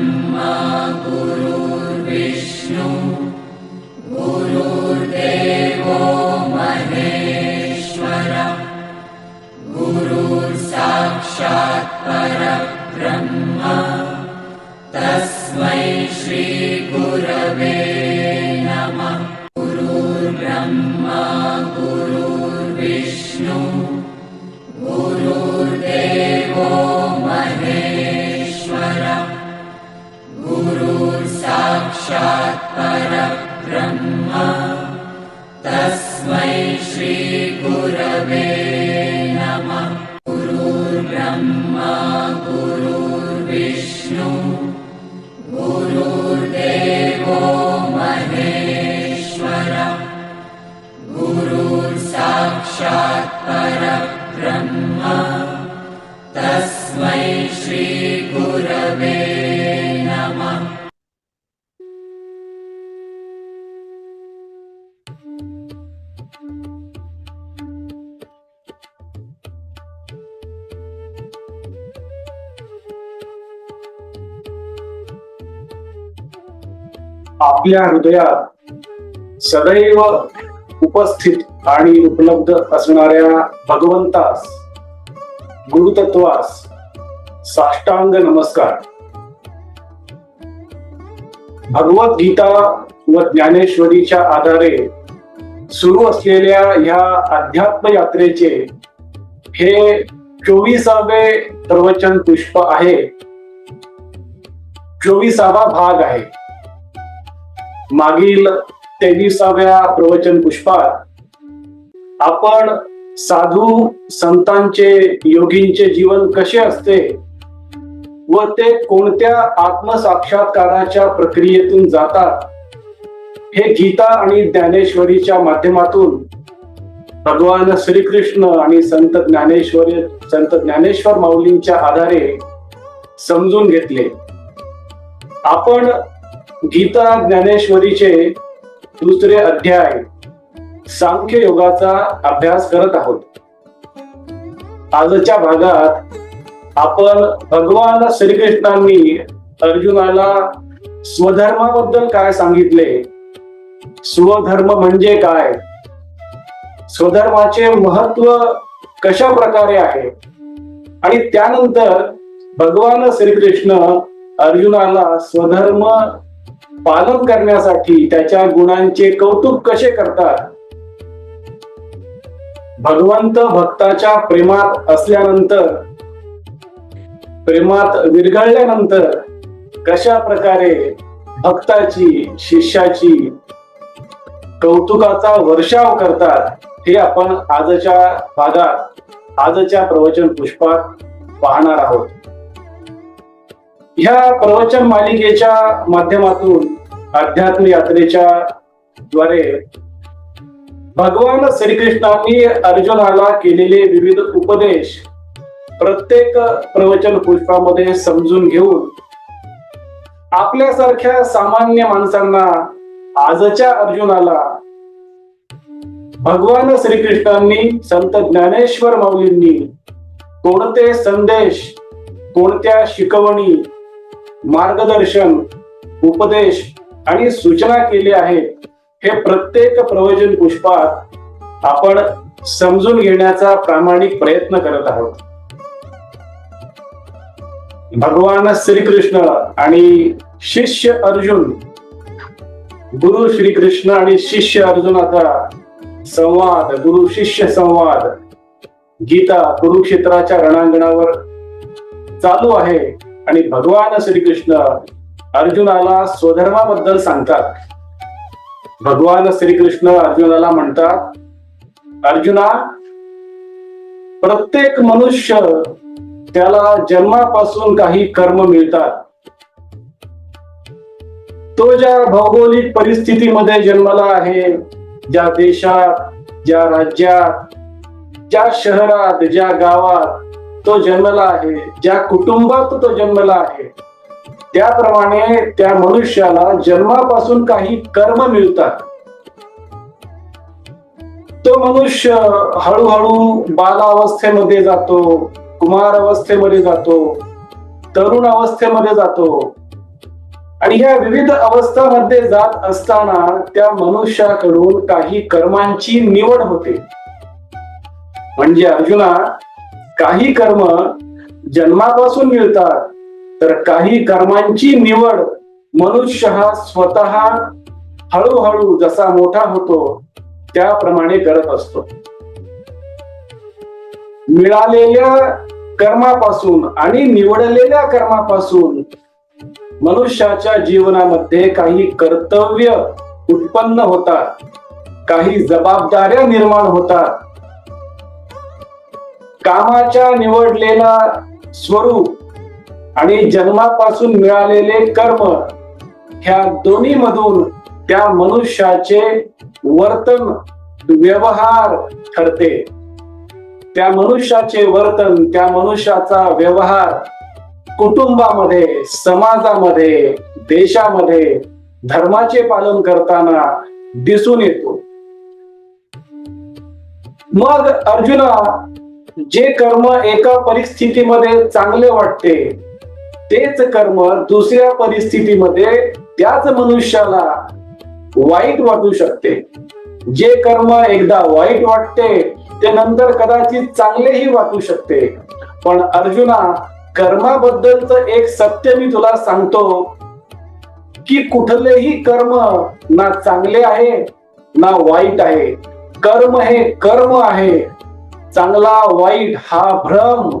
ब्रह्मा गुरुर्विष्णु तस्मै श्रीगुरवे नमः। गुरुर्ब्रह्मा गुरुर्विष्णु गुरुर्देवो महेश्वर। गुरुर्साक्षात् आपल्या हृदयात सदैव उपस्थित आणि उपलब्ध असणाऱ्या भगवंतास गुरुतत्वास साष्टांग नमस्कार. भगवद्गीता व ज्ञानेश्वरीच्या आधारे सुरू असलेल्या ह्या अध्यात्म यात्रेचे हे चोवीसावे प्रवचन पुष्प आहे. चोवीसावा भाग आहे. मागील तेविसाव्या प्रवचन पुष्पात आपण साधू संतांचे योगींचे जीवन कसे असते व ते कोणत्या आत्मसाक्षात्काराच्या प्रक्रियेतून जातात हे गीता आणि ज्ञानेश्वरीच्या माध्यमातून भगवान श्रीकृष्ण आणि संत ज्ञानेश्वर संत ज्ञानेश्वर माऊलींच्या आधारे समजून घेतले. आपण गीता ज्ञानेश्वरीचे दुसरे अध्याय सांख्य योगाचा अभ्यास करत आहोत. आजच्या भागात आपण भगवान श्रीकृष्णांनी अर्जुनाला स्वधर्माबद्दल काय सांगितले? स्वधर्म म्हणजे काय? स्वधर्माचे महत्त्व कशा प्रकारे आहे? आणि त्यानंतर भगवान श्रीकृष्ण अर्जुनाला स्वधर्म पालन करण्यासाठी त्याच्या गुणांचे कौतुक कसे करतात? भगवंत भक्ताच्या प्रेमात असल्यानंतर प्रेमात विरघळल्यानंतर कशा प्रकारे भक्ताची शिष्याची कौतुकाचा वर्षाव करतात हे आपण आजच्या भागात आजच्या प्रवचन पुष्पात पाहणार आहोत. ह्या प्रवचन मालिकेच्या माध्यमातून अध्यात्म यात्रेच्या द्वारे भगवान श्रीकृष्णांनी अर्जुनाला केलेले विविध उपदेश प्रत्येक प्रवचन पुष्पामध्ये समजून घेऊन आपल्यासारख्या सामान्य माणसांना आजच्या अर्जुनाला भगवान श्रीकृष्णांनी संत ज्ञानेश्वर माऊलींनी कोणते संदेश कोणत्या शिकवणी मार्गदर्शन उपदेश आणि सूचना केले आहे हे प्रत्येक प्रवचन पुष्पात आपण समजून घेण्याचा प्रामाणिक प्रयत्न करत आहोत. भगवान श्रीकृष्ण आणि शिष्य अर्जुन गुरु श्रीकृष्ण आणि शिष्य अर्जुनाचा संवाद गुरु शिष्य संवाद गीता कुरुक्षेत्राच्या रणांगणावर चालू आहे. आणि भगवान श्रीकृष्ण अर्जुनाला स्वधर्माबद्दल सांगतात. भगवान श्रीकृष्ण अर्जुनाला म्हणतात अर्जुना प्रत्येक मनुष्य त्याला जन्मापासून काही कर्म मिळतात. तो ज्या भौगोलिक परिस्थितीमध्ये जन्मला आहे ज्या देशात ज्या राज्यात ज्या शहरात ज्या गावात तो जन्मला आहे ज्या कुटुंबात तो जन्मला आहे त्याप्रमाणे त्या मनुष्याला जन्मापासून काही कर्म मिळतात. तो मनुष्य हळूहळू बालावस्थेमध्ये जातो कुमार अवस्थेमध्ये जातो तरुण अवस्थेमध्ये जातो. आणि ह्या विविध अवस्थांमध्ये जात असताना त्या मनुष्याकडून काही कर्मांची निवड होते. म्हणजे अर्जुना काही कर्म जन्मापासून मिळतात तर काही कर्मांची निवड मनुष्य हा स्वतः हळूहळू जसा मोठा होतो त्याप्रमाणे करत असतो. मिळालेल्या कर्मापासून आणि निवडलेल्या कर्मापासून मनुष्याच्या जीवनामध्ये काही कर्तव्य उत्पन्न होतात काही जबाबदाऱ्या निर्माण होतात कामाच्या निवडलेला स्वरूप आणि जन्मापासून मिळालेले कर्म ह्या दोन्ही मधून त्या मनुष्याचे वर्तन व्यवहार ठरते. त्या मनुष्याचे वर्तन त्या मनुष्याचा व्यवहार कुटुंबामध्ये समाजामध्ये देशामध्ये धर्माचे पालन करताना दिसून येतो. मग अर्जुना जे कर्म एका परिस्थितीमध्ये चांगले वाटते तेच कर्म दुसऱ्या परिस्थितीमध्ये त्याच मनुष्याला वाईट वाटू शकते. जे कर्म एकदा वाईट वाटते ते नंतर कदाचित चांगलेही वाटू शकते. पण अर्जुना कर्माबद्दलच एक सत्य मी तुला सांगतो की कुठलेही कर्म ना चांगले आहे ना वाईट आहे. कर्म हे कर्म आहे. चांगला वाईट हा भ्रम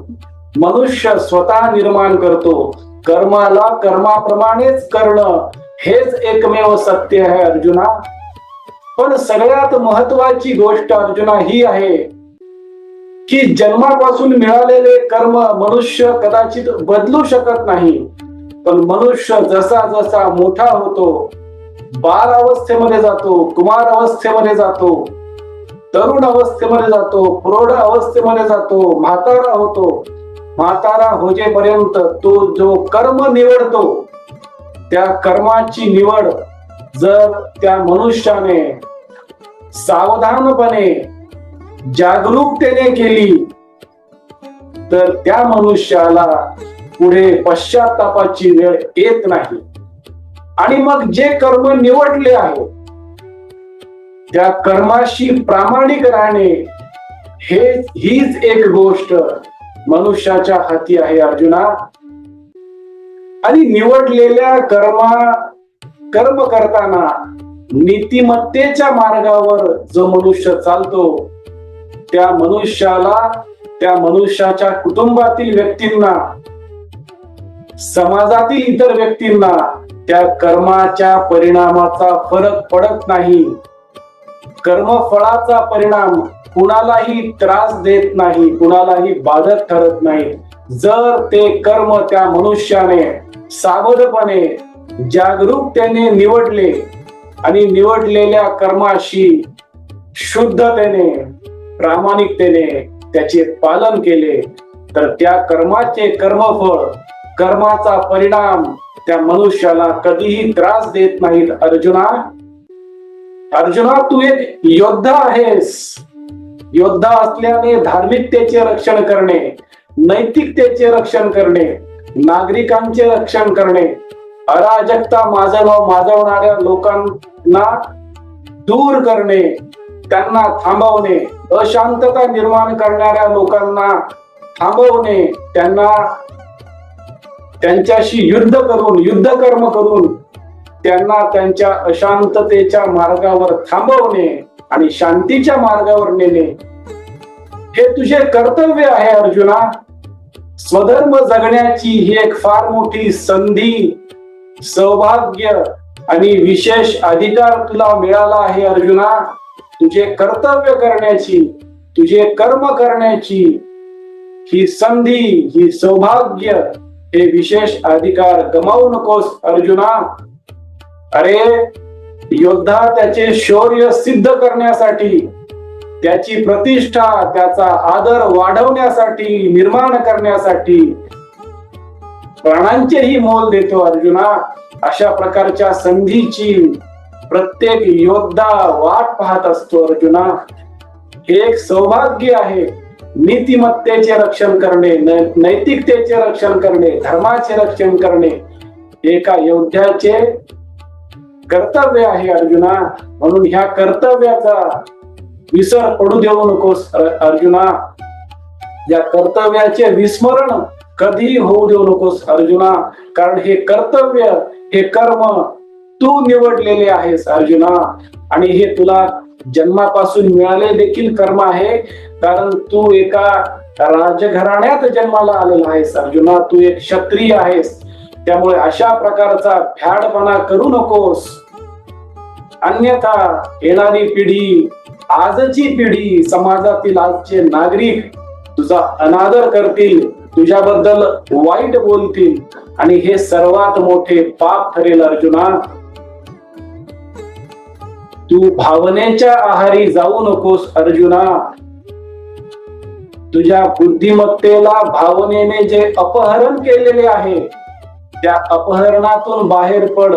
मनुष्य स्वतः निर्माण करतो. कर्माला कर्माप्रमाणेच करणं हेच एकमेव सत्य आहे अर्जुना. पण सगळ्यात महत्वाची गोष्ट अर्जुना ही आहे की जन्मापासून मिळालेले कर्म मनुष्य कदाचित बदलू शकत नाही. पण मनुष्य जसा जसा मोठा होतो बाल अवस्थेमध्ये जातो कुमार अवस्थेमध्ये जातो तरुण अवस्थेमध्ये जातो प्रौढ अवस्थेमध्ये जातो म्हातारा होतो. म्हातारा होजेपर्यंत तो जो कर्म निवडतो त्या कर्माची निवड जर त्या मनुष्याने सावधानपणे जागरूकतेने केली तर त्या मनुष्याला पुढे पश्चातापाची वेळ येत नाही. आणि मग जे कर्म निवडले आहे त्या कर्माशी प्रामाणिक राहणे हे हीच एक गोष्ट मनुष्याच्या हाती आहे अर्जुना. आणि निवडलेल्या कर्मा कर्म करताना नीतिमत्तेच्या मार्गावर जो मनुष्य चालतो त्या मनुष्याला त्या मनुष्याच्या कुटुंबातील व्यक्तींना समाजातील इतर व्यक्तींना त्या कर्माच्या परिणामाचा फरक पडत नाही. कर्मफळाचा परिणाम कुणालाही त्रास देत नाही कुणालाही बाधक ठरत नाही. जर ते कर्म त्या मनुष्याने सावधपणे जागरूकतेने निवडले आणि निवडलेल्या कर्माशी शुद्धतेने प्रामाणिकतेने त्याचे पालन केले तर त्या कर्माचे कर्मफळ कर्माचा परिणाम त्या मनुष्याला कधीही त्रास देत नाहीत. अर्जुना अर्जुना तू एक योद्धा आहेस. योद्धा असल्याने धार्मिकतेचे रक्षण करणे नैतिकतेचे रक्षण करणे नागरिकांचे रक्षण करणे अराजकता माजव माजवणाऱ्या लोकांना दूर करणे त्यांना थांबवणे अशांतता निर्माण करणाऱ्या लोकांना थांबवणे त्यांना त्यांच्याशी युद्ध करून युद्ध कर्म करून त्यांना त्यांच्या अशांततेच्या मार्गावर थांबवणे आणि शांतीच्या मार्गावर नेणे. हे तुझे कर्तव्य आहे अर्जुना. स्वधर्म जगण्याची ही एक फार मोठी संधी सौभाग्य आणि विशेष अधिकार तुला मिळाला आहे अर्जुना. तुझे कर्तव्य करण्याची तुझे कर्म करण्याची ही संधी ही सौभाग्य हे विशेष अधिकार गमावू नकोस अर्जुना. अरे योद्धा त्याचे शौर्य सिद्ध करण्यासाठी त्याची प्रतिष्ठा त्याचा आदर वाढवण्यासाठी निर्माण करण्यासाठी प्राणांचेही मोल देतो अर्जुना. अशा प्रकारच्या संधीची प्रत्येक योद्धा वाट पाहत असतो अर्जुना. हे एक सौभाग्य आहे. नीतिमत्तेचे रक्षण करणे नैतिकतेचे रक्षण करणे धर्माचे रक्षण करणे एका योद्ध्याचे कर्तव्य आहे अर्जुना. म्हणून ह्या कर्तव्याचा विसर पडू देऊ नकोस अर्जुना. या कर्तव्याचे विस्मरण कधीही होऊ देऊ नकोस अर्जुना. कारण हे कर्तव्य हे कर्म तू निवडलेले आहेस अर्जुना. आणि हे तुला जन्मापासून मिळाले देखील कर्म आहे. कारण तू एका राजघराण्यात जन्माला आलेला आहेस अर्जुना. तू एक क्षत्रिय आहेस. त्यामुळे अशा प्रकारचा फॅडपणा करू नकोस. अन्यथा येणारी पिढी आजची पिढी समाजातील आजचे नागरिक तुझा अनादर करतील तुझ्याबद्दल वाईट बोलतील आणि हे सर्वात मोठे पाप ठरेल अर्जुना. तू भावनेच्या आहारी जाऊ नकोस अर्जुना. तुझ्या बुद्धिमत्तेला भावनेने जे अपहरण केलेले आहे त्या अपहरणातून बाहेर पड.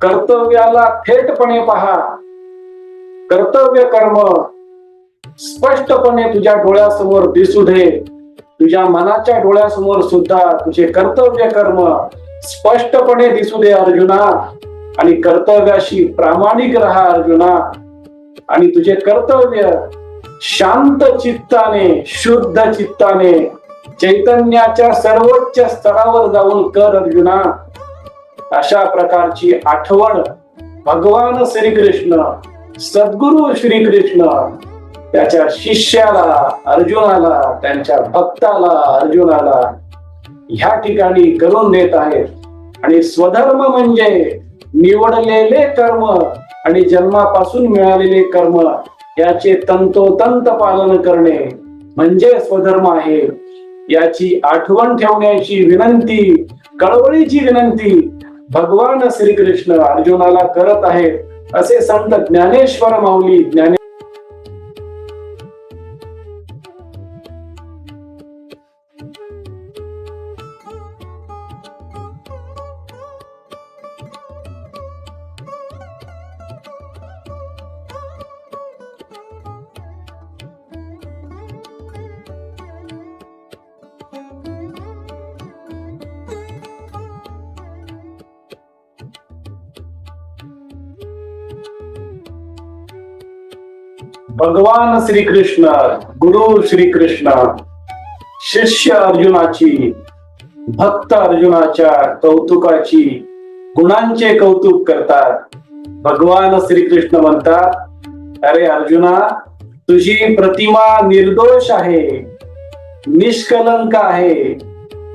कर्तव्याला थेटपणे पहा. कर्तव्य कर्म स्पष्टपणे तुझ्या डोळ्यासमोर दिसू दे. तुझ्या मनाच्या डोळ्यासमोर सुद्धा तुझे कर्तव्य कर्म स्पष्टपणे दिसू दे अर्जुना. आणि कर्तव्याशी प्रामाणिक राहा अर्जुना. आणि तुझे कर्तव्य शांत चित्ताने शुद्ध चित्ताने चैतन्याच्या सर्वोच्च स्तरावर जाऊन कर अर्जुना. अशा प्रकारची आठवण भगवान श्रीकृष्ण सद्गुरु श्रीकृष्ण त्याच्या शिष्याला अर्जुनाला त्यांच्या भक्ताला अर्जुनाला ह्या ठिकाणी करून देत आहेत. आणि स्वधर्म म्हणजे निवडलेले कर्म आणि जन्मापासून मिळालेले कर्म याचे तंतोतंत पालन करणे म्हणजे स्वधर्म आहे. याची आठवण ठेवण्याची विनंती कळवळीची विनंती भगवान श्रीकृष्ण अर्जुनाला करत आहेत असे संत ज्ञानेश्वर माऊली ज्ञाने भगवान श्रीकृष्ण गुरु श्रीकृष्ण शिष्य अर्जुनाची भक्त अर्जुनाच्या कौतुकाची गुणांचे कौतुक करतात. भगवान श्रीकृष्ण म्हणतात अरे अर्जुना तुझी प्रतिमा निर्दोष आहे निष्कलंक आहे.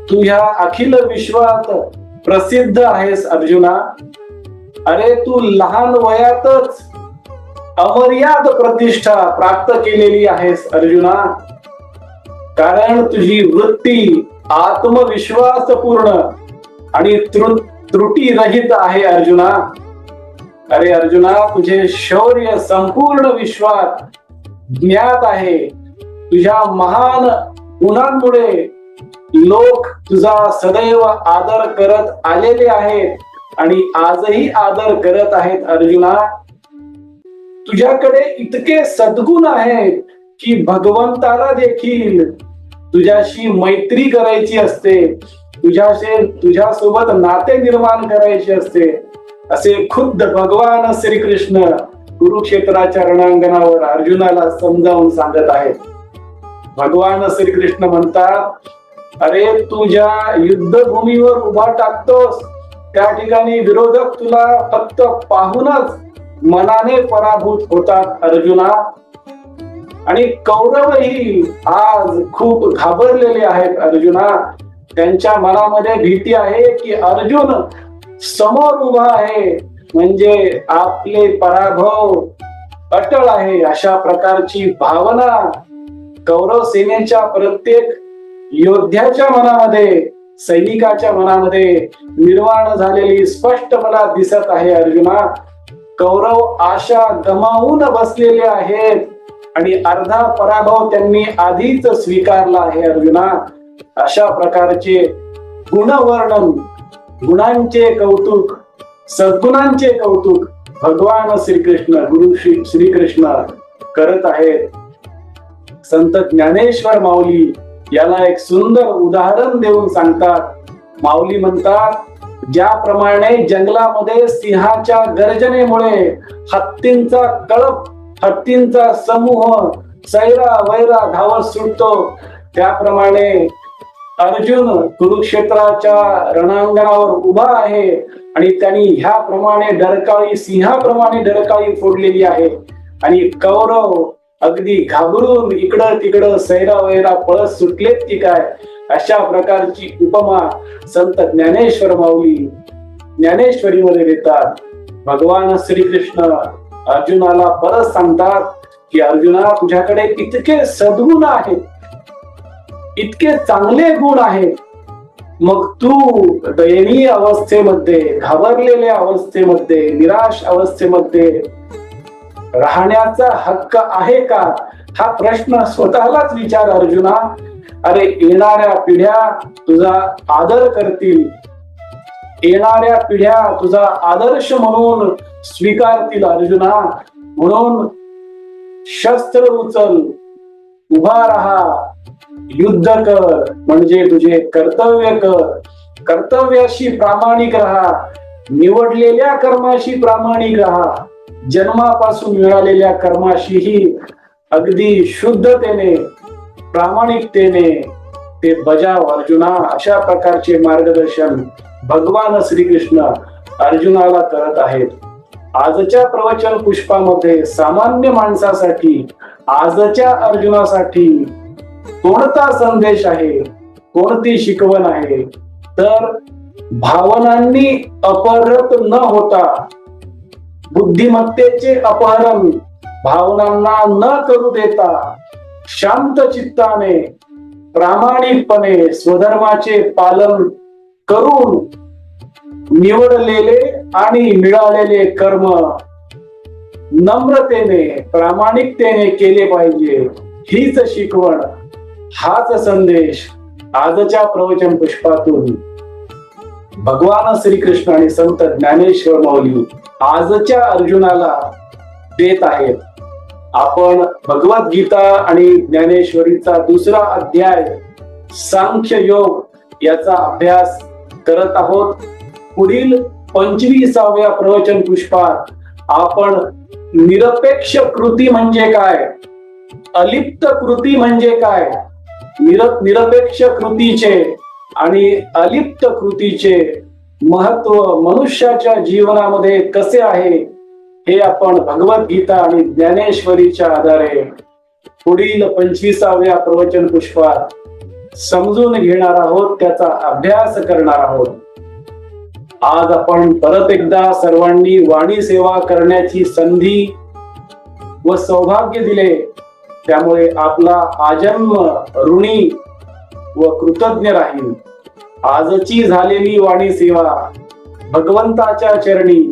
तू ह्या अखिल विश्वात प्रसिद्ध आहेस अर्जुना. अरे तू लहान वयातच अमर्याद प्रतिष्ठा प्राप्त केलेली आहेस अर्जुना. कारण तुझी वृत्ती आत्मविश्वास पूर्ण आणि त्रुटी रहित आहे अर्जुना. अरे अर्जुना तुझे शौर्य संपूर्ण विश्वात ज्ञात आहे. तुझ्या महान गुणांमुळे लोक तुझा सदैव आदर करत आलेले आहेत आणि आजही आदर करत आहेत अर्जुना. तुझ्याकडे इतके सद्गुण आहेत की भगवंताला देखील तुझ्याशी मैत्री करायची असते. तुझ्याशी तुझ्यासोबत नाते निर्माण करायचे असते. असे खुद्द भगवान श्रीकृष्ण कुरुक्षेत्राच्या रणांगणावर अर्जुनाला समजावून सांगत आहेत. भगवान श्रीकृष्ण म्हणतात अरे तुझ्या युद्धभूमीवर उभा टाकतोस त्या ठिकाणी विरोधक तुला फक्त पाहूनच मनाने पराभूत होतात अर्जुना. आणि कौरवही आज खूप घाबरलेले आहेत अर्जुना. त्यांच्या मनामध्ये भीती आहे की अर्जुन समोर उभा आहे. म्हणजे आपले पराभव अटळ आहे अशा प्रकारची भावना कौरव सेनेच्या प्रत्येक योद्ध्याच्या मनामध्ये सैनिकाच्या मनामध्ये निर्माण झालेली स्पष्ट मला दिसत आहे अर्जुना. कौरव आशा गमावून बसलेले आहेत. आणि अर्धा पराभव त्यांनी आधीच स्वीकारला आहे अर्जुना. अशा प्रकारचे गुणवर्णन गुणांचे कौतुक सद्गुणांचे कौतुक भगवान श्रीकृष्ण गुरु श्री श्रीकृष्ण करत आहेत. संत ज्ञानेश्वर माऊली याला एक सुंदर उदाहरण देऊन सांगतात. माऊली म्हणतात ज्याप्रमाणे जंगलामध्ये सिंहाच्या गर्जनेमुळे हत्तींचा कळप हत्तींचा समूह सैरा वैरा धावत सुटतो. त्याप्रमाणे अर्जुन कुरुक्षेत्राच्या रणांगणावर उभा आहे आणि त्यांनी ह्याप्रमाणे डरकाळी सिंहाप्रमाणे डरकाळी फोडलेली आहे. आणि कौरव अगदी घाबरून इकडं तिकडं सैरा वैरा पळत सुटलेत की काय? अशा प्रकारची उपमा संत ज्ञानेश्वर माऊली ज्ञानेश्वरी मध्ये देतात. भगवान श्रीकृष्ण अर्जुनाला परत सांगतात की अर्जुना तुझ्याकडे इतके सद्गुण आहेत इतके चांगले गुण आहेत. मग तू दयनीय अवस्थेमध्ये घाबरलेल्या अवस्थेमध्ये निराश अवस्थेमध्ये राहण्याचा हक्क आहे का? हा प्रश्न स्वतःलाच विचार अर्जुना अरे येणाऱ्या पिढ्या तुझा आदर करतील. येणाऱ्या पिढ्या तुझा आदर्श म्हणून स्वीकारतील अर्जुना. म्हणून शस्त्र उचल उभा राहा युद्ध कर म्हणजे तुझे कर्तव्य कर. कर्तव्याशी प्रामाणिक राहा निवडलेल्या कर्माशी प्रामाणिक राहा. जन्मापासून मिळालेल्या कर्माशीही अगदी शुद्धतेने प्रामाणिकतेने ते बजाव अर्जुना अशा प्रकारचे मार्गदर्शन भगवान श्रीकृष्ण अर्जुनाला करत आहेत. आजच्या प्रवचन पुष्पामध्ये सामान्य माणसासाठी आजच्या अर्जुनासाठी कोणता संदेश आहे कोणती शिकवण आहे? तर भावनांनी अपहरत न होता बुद्धिमत्तेचे अपहरण भावनांना न करू देता शांत चित्ताने प्रामाणिकपणे स्वधर्माचे पालन करून निवडलेले आणि मिळालेले कर्म नम्रतेने प्रामाणिकतेने केले पाहिजे. हीच शिकवण हाच संदेश आजच्या प्रवचन पुष्पातून भगवान श्रीकृष्ण आणि संत ज्ञानेश्वर माऊली आजच्या अर्जुनाला देत आहेत. आपण भगवद्गीता आणि ज्ञानेश्वरीचा दुसरा अध्याय सांख्य योग याचा अभ्यास करत आहोत. पुढील पंचवीसाव्या प्रवचन पुष्पात आपण निरपेक्ष कृती म्हणजे काय? अलिप्त कृती म्हणजे काय? निर निरपेक्ष कृतीचे आणि अलिप्त कृतीचे महत्त्व मनुष्याच्या जीवनामध्ये कसे आहे? हे आपण भगवद्गीता आणि ज्ञानेश्वरीच्या आधारे पुढील पंचवीसाव्या प्रवचन पुष्पात समजून घेणार आहोत त्याचा अभ्यास करणार आहोत. आज आपण परत एकदा सर्वांनी वाणी सेवा करण्याची संधी व सौभाग्य दिले. त्यामुळे आपला आजन्म ऋणी व कृतज्ञ राहील. आजची झालेली वाणी सेवा भगवंताच्या चरणी